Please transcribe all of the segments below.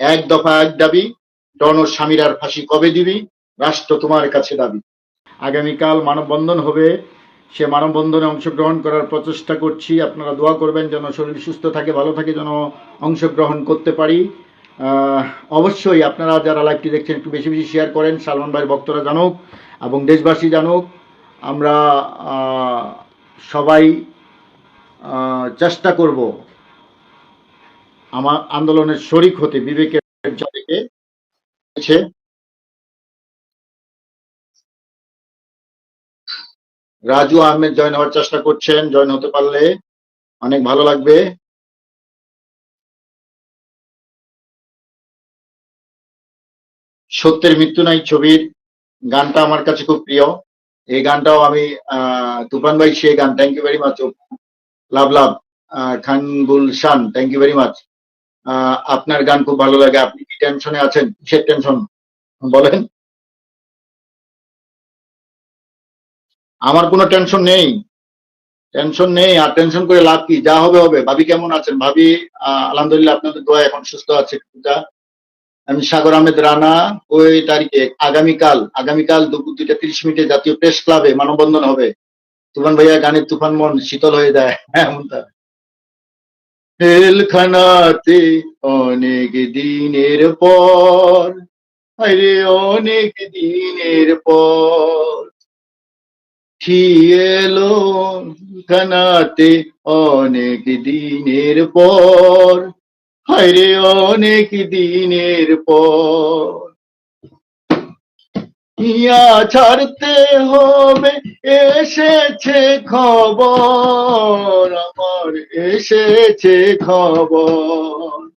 এক দফা এক দাবি ডন স্বামীরার ফাঁসি কবে দিবি? রাষ্ট্র তোমার কাছে দাবি। আগামীকাল মানববন্ধন হবে। সে মানববন্ধনে অংশগ্রহণ করার প্রচেষ্টা করছি। আপনারা দোয়া করবেন যেন শরীর সুস্থ থাকে, ভালো থাকে, যেন অংশগ্রহণ করতে পারি। অবশ্যই আপনারা যারা লাইভটি দেখছেন একটু বেশি বেশি শেয়ার করেন। সালমান ভাইয়ের ভক্তরা জানুক এবং দেশবাসী জানুক। আমরা সবাই চেষ্টা করব আমার আন্দোলনের শরিক হতে বিবেকের জাতিকে রাজু আহমেদ জয়েন হওয়ার চেষ্টা করছেন, জয়েন হতে পারলে অনেক ভালো লাগবে। সত্যের মৃত্যু নাই ছবির। গানটা আমার কাছে খুব প্রিয়। এই গানটাও আমি তুফান ভাই, সে গান thank you very much love love Khan Gulshan thank you very much আপনার গান খুব ভালো লাগে। আপনি কি টেনশনে আছেন? কিসের টেনশন বলেন। আমার কোনো টেনশন নেই। টেনশন নেই, আর টেনশন করে লাভ কি? যা হবে হবে। ভাবি কেমন আছেন? ভাবি আলহামদুলিল্লাহ আপনাদের দোয়া এখন সুস্থ আছে। আমি সাগর আহমেদ রানা, ওই তারিখে, আগামীকাল আগামীকাল দুপুর দুইটা তিরিশ মিনিটে জাতীয় প্রেস ক্লাবে মানববন্ধন হবে। তুফান ভাইয়া, গানের তুফান মন শীতল হয়ে যায়। হ্যাঁ জেলখানাতে অনেক দিনের পর। আরে অনেক দিনের পর। খিয়েলো খানাতে অনেক দিনের পর। হাইরে অনেক দিনের পর। ইয়া ছাড়তে হবে, এসেছে খবর, আমার এসেছে খবর।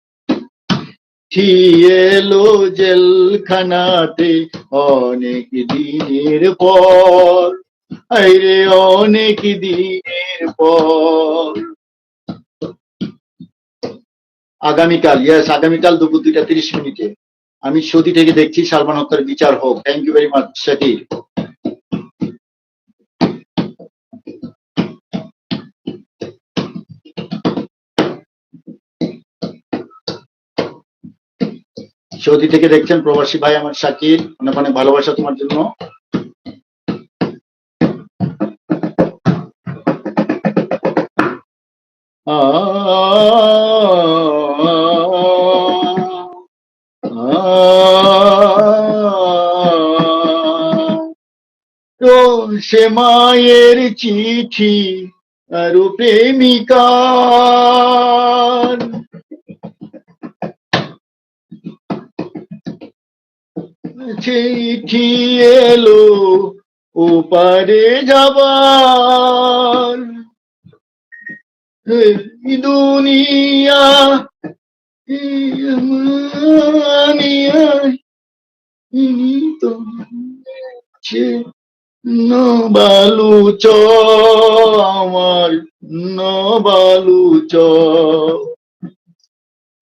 এলো জেলখানাতে অনেক দিনের পর আরে অনেক দিনের পর। আগামীকাল ইয়াস আগামীকাল দুপুর দুইটা তিরিশ মিনিটে। আমি সৌদি থেকে দেখছি, সালমান হত্যার বিচার হোক। থ্যাংক ইউ ভেরি মাচ সেটি সৌদি থেকে দেখছেন প্রবাসী ভাই আমার শাকির অনেক অনেক ভালোবাসা তোমার জন্য। তো সে মায়ের চিঠি আর প্রেমিকার চিঠি এলো ওপারে যাবার। দুনিয়া তো আছে চ আমার নবালু নবালুচ।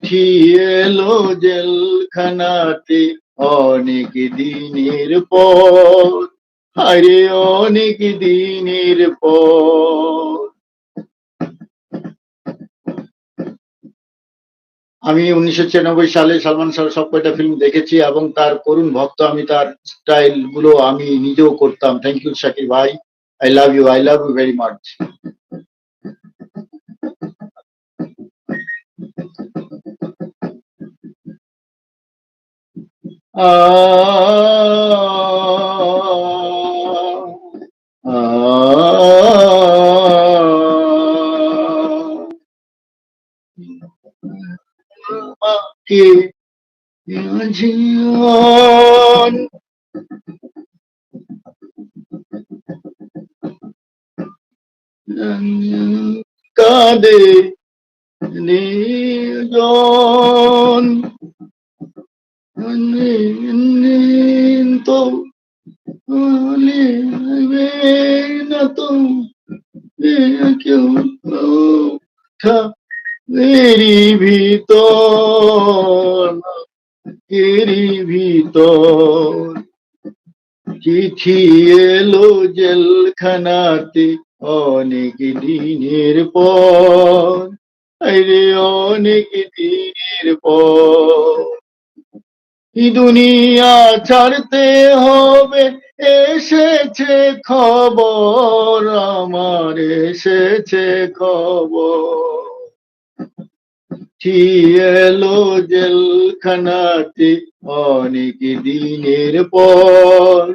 খিয়েলো জেলখানাতে অনেক দিনের পর আরে অনেক দিনের পর। আমি উনিশশো ছিয়ানব্বই সালে সালমান শাহ সব কয়টা ফিল্ম দেখেছি এবং তার করুণ ভক্ত আমি, তার স্টাইলগুলো আমি নিজেও করতাম। থ্যাংক ইউ শাকির ভাই। I love you I love you very much আমাকে জীবন কাঁদে নিজন তো না তো কেউ ভিতর এরই ভিতর চিঠি এলো জেলখানাতে অনেক দিনের পর। আরে অনেক দিনের পর। দুনিয়া ছাড়তে হবে, এসেছে খবর, আমার এসেছে খবর। এলো জেলখানাতে অনেক দিনের পর,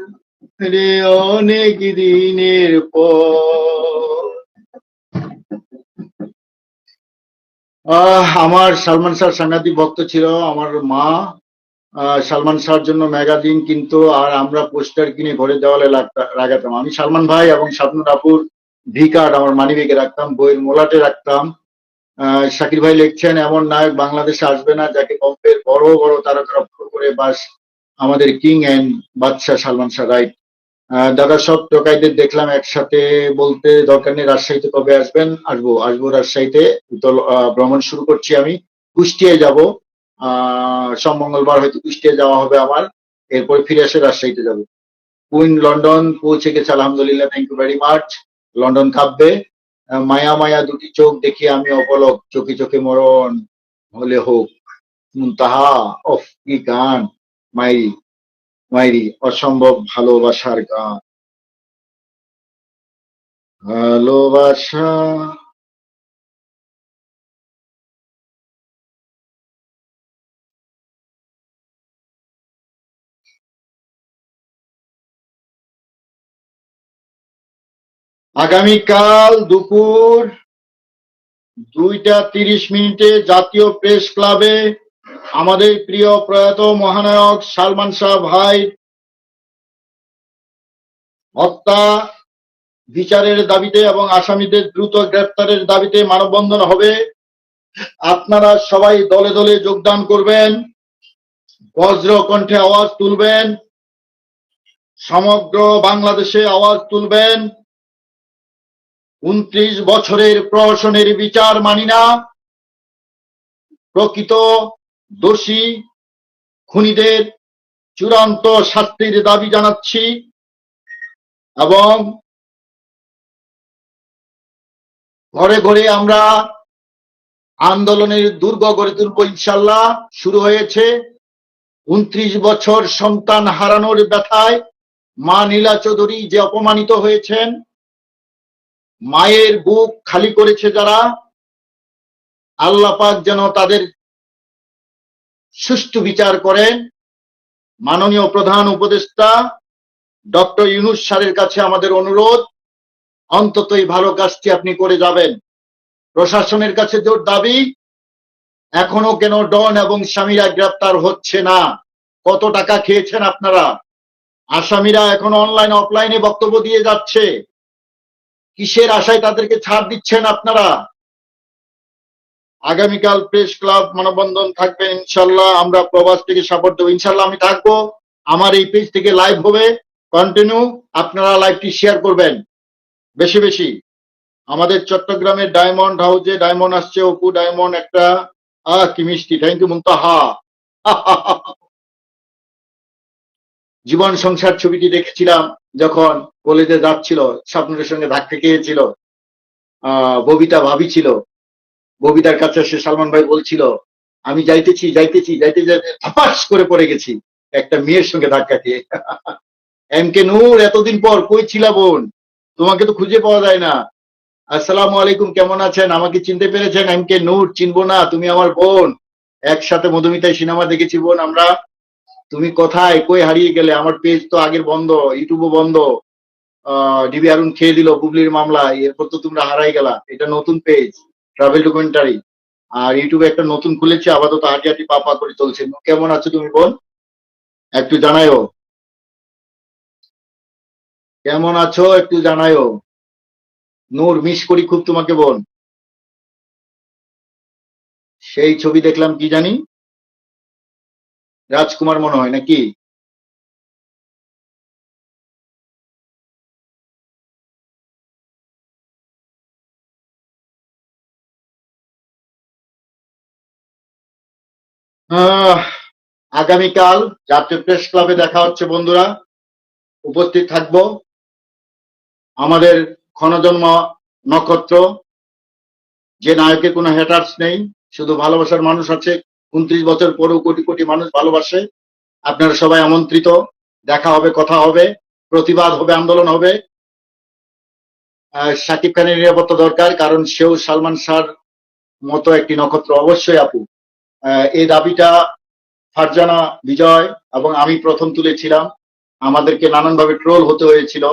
রে অনেক দিনের পর। আমার সালমান শাহ সাংঘাতিক ভক্ত ছিল, আমার মা সালমান শাহর জন্য ম্যাগাজিন কিনতো, আর আমরা পোস্টার কিনে ঘরে দেওয়ালে লাগতা- লাগাতাম। আমি সালমান ভাই এবং স্বপ্ন আপুর ভি কার্ড আমার মানিব্যাগে রাখতাম, বইয়ের মোলাটে রাখতাম। শাকির ভাই লিখছেন, এমন নায়ক বাংলাদেশে আসবে না যাকে বম্বের বড় বড় তারকারা ফলো করে বাস আমাদের কিং এন্ড বাদশাহ সালমান শাহ, রাইট? দাদা, সব টোকাইদের দেখলাম একসাথে বলতে দরকার নেই, রাজশাহীতে কবে আসবেন? আসব আসব রাজশাহীতে ভ্রমণ শুরু করছি আমি, কুষ্টিয়ায় যাব। সব মঙ্গলবার হয়তো কুষ্টিয়া যাওয়া হবে আমার, এরপর ফিরে এসে রাজশাহীতে যাব। কুইন, লন্ডন, পৌঁছে গেছে, আলহামদুলিল্লাহ thank you very much London কাব্যে মায়া মায়া দুটি চোখ দেখি আমি অপলক। চোখে চোখে মরণ হলে হোক। তাহা অফ কি গান। মাইরি মাইরি, অসম্ভব ভালোবাসার গান। ভালোবাসা আগামীকাল দুপুর দুইটা তিরিশ মিনিটে জাতীয় প্রেস ক্লাবে আমাদের প্রিয় প্রয়াত মহানায়ক সালমান শাহ ভাই হত্যা বিচারের দাবিতে এবং আসামিদের দ্রুত গ্রেপ্তারের দাবিতে মানববন্ধন হবে। আপনারা সবাই দলে দলে যোগদান করবেন বজ্র কণ্ঠে আওয়াজ তুলবেন, সমগ্র বাংলাদেশে আওয়াজ তুলবেন। উনত্রিশ বছরের প্রহসনের বিচার মানি না। প্রকৃত দোষী খুনিদের চূড়ান্ত শাস্তির দাবি জানাচ্ছি এবং ঘরে ঘরে আমরা আন্দোলনের দুর্গ গড়ে তুলব ইনশাল্লাহ। শুরু হয়েছে উনত্রিশ বছর সন্তান হারানোর ব্যথায় মা নীলা চৌধুরী যে অপমানিত হয়েছেন মায়ের বুক খালি করেছে যারা, আল্লাহ পাক যেন তাদের সুষ্ঠু বিচার করেন। মাননীয় প্রধান উপদেষ্টা ডক্টর ইউনুস স্যারের কাছে আমাদের অনুরোধ অন্তত এই ভালো কাজটি আপনি করে যাবেন। প্রশাসনের কাছে জোর দাবি, এখনও কেন ডন এবং স্বামীরা গ্রেপ্তার হচ্ছে না? কত টাকা খেয়েছেন আপনারা? আসামিরা এখন অনলাইন অফলাইনে বক্তব্য দিয়ে যাচ্ছে। কিসের আশায় তাদেরকে ছাড় দিচ্ছেন আপনারা? আগামীকাল প্রেস ক্লাব মানববন্ধন থাকবে, ইনশাল্লাহ আমরা প্রবাস থেকে সাপোর্ট দেবো। ইনশাল্লাহ আমি থাকব। আমার এই পেজ থেকে লাইভ হবে। কন্টিনিউ আপনারা লাইভটি শেয়ার করবেন। বেশি বেশি। আমাদের চট্টগ্রামের ডায়মন্ড হাউসে ডায়মন্ড আসছে, অপু ডায়মন্ড একটা। আহ, কি মিষ্টি। থ্যাংক ইউ মুন্তাহা। জীবন সংসার ছবিটি দেখেছিলাম। যখন কলেজে যাচ্ছিল স্বপ্নের সঙ্গে ধাক্কা খেয়েছিল ববিতা ভাবি ছিল, ববিতার কাছে সে সালমান ভাই বলছিল, আমি যাইতেছি যাইতেছি, যাইতে যাইতে ধপাস করে পড়ে গেছি, একটা মেয়ের সঙ্গে ধাক্কা খেয়ে। এম কে নূর, এতদিন পর কই ছিলা বোন? তোমাকে তো খুঁজে পাওয়া যায় না। আসসালামু আলাইকুম, কেমন আছেন? আমাকে চিনতে পেরেছেন? এম কে নূর, চিনবো না, তুমি আমার বোন। একসাথে মধুমিতায় সিনেমা দেখেছি বোন আমরা। তুমি কোথায়, কই হারিয়ে গেলে? আমার পেজ তো আগের বন্ধ, ইউটিউবও বন্ধ। ডিবি আরুন খেয়ে দিল বুবলির মামলা, এরপর তো তোমরা হারাই গেলা। এটা নতুন পেজ ট্রাভেল ডকুমেন্টারি আর ইউটিউবে একটা নতুন খুলেছে, আপাতত হাঁটি হাঁটি পা পা করে চলছে। কেমন আছো তুমি বোন? একটু জানায়ও। কেমন আছো একটু জানায়ও। নূর মিস করি খুব তোমাকে বোন। সেই ছবি দেখলাম কি জানি? রাজকুমার মনে হয় নাকি? আগামীকাল জাতীয় প্রেস ক্লাবে দেখা হচ্ছে বন্ধুরা। উপস্থিত থাকব। আমাদের ক্ষণজন্ম নক্ষত্র, যে নায়কের কোনো হ্যাটার্স নেই, শুধু ভালোবাসার মানুষ আছে উনত্রিশ বছর পরেও কোটি কোটি মানুষ ভালোবাসে। আপনারা সবাই আমন্ত্রিত। দেখা হবে, কথা হবে, প্রতিবাদ হবে, আন্দোলন হবে। শাকিব খানের নিরাপত্তা দরকার, কারণ সেও সালমান শাহর মতো একটি নক্ষত্র। অবশ্যই আপু এই দাবিটা ফারজানা বিজয় এবং আমি প্রথম তুলেছিলাম। আমাদেরকে নানানভাবে ট্রোল হতে হয়েছিল।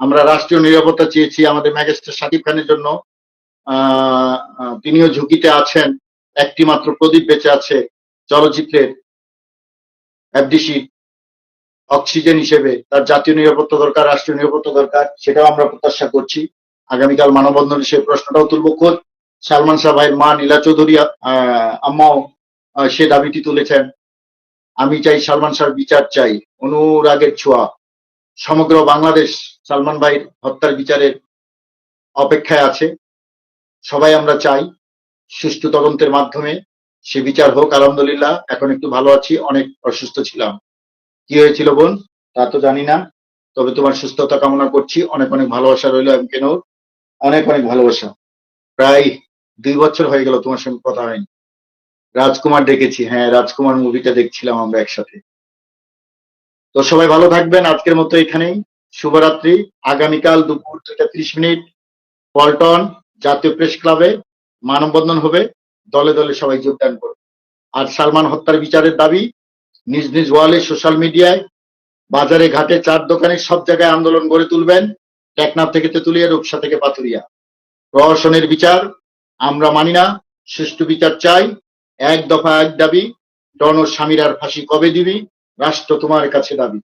আমরা রাষ্ট্রীয় নিরাপত্তা চেয়েছি আমাদের ম্যাজিস্ট্রেট শাকিব খানের জন্য। তিনিও ঝুঁকিতে আছেন। একটি মাত্র প্রদীপ বেঁচে আছে চলচ্চিত্রের এফডিসি অক্সিজেন হিসেবে। তার জাতীয় নিরাপত্তা দরকার, রাষ্ট্রীয় নিরাপত্তা দরকার, সেটাও আমরা প্রত্যাশা করছি। আগামীকাল মানববন্ধনে সেই প্রশ্নটাও তুলব। খোদ সালমান শাহ ভাইয়ের মা নীলা চৌধুরী আম্মাও সে দাবিটি তুলেছেন, আমি চাই সালমান শাহর বিচার চাই। অনুরাগের ছোঁয়া। সমগ্র বাংলাদেশ সালমান ভাইয়ের হত্যার বিচারের অপেক্ষায় আছে। সবাই আমরা চাই সুষ্ঠু তদন্তের মাধ্যমে সে বিচার হোক, আলহামদুলিল্লাহ। এখন একটু ভালো আছি, অনেক অসুস্থ ছিলাম। কি হয়েছিল বোন? তা তো জানি না। তবে তোমার সুস্থতা কামনা করছি। অনেক অনেক ভালোবাসা রইল এম কেন অনেক অনেক ভালোবাসা। প্রায় দুই বছর হয়ে গেল তোমার সঙ্গে কথা হয়নি। রাজকুমার ডেকেছি। হ্যাঁ রাজকুমার মুভিটা দেখছিলাম আমরা একসাথে। তো সবাই ভালো থাকবেন। আজকের মতো এখানেই। শুভরাত্রি। আগামীকাল দুপুর দুইটা ত্রিশ মিনিট। পল্টন জাতীয় প্রেস ক্লাবে। মানববন্ধন হবে, দলে দলে সবাই যোগদান করবে। আর সালমান হত্যার বিচারের দাবি, নিজ নিজ ওয়ালে সোশ্যাল মিডিয়ায়, বাজারে ঘাটে চার দোকানে সব জায়গায় আন্দোলন গড়ে তুলবেন, টেকনাফ থেকে তেতুলিয়া, রূপসা থেকে পাথুরিয়া। প্রহসনের বিচার, আমরা মানি না, সুষ্ঠু বিচার চাই, এক দফা এক দাবি, ডন ও স্বামীর আর ফাঁসি কবে দিবি, রাষ্ট্র তোমার কাছে দাবি।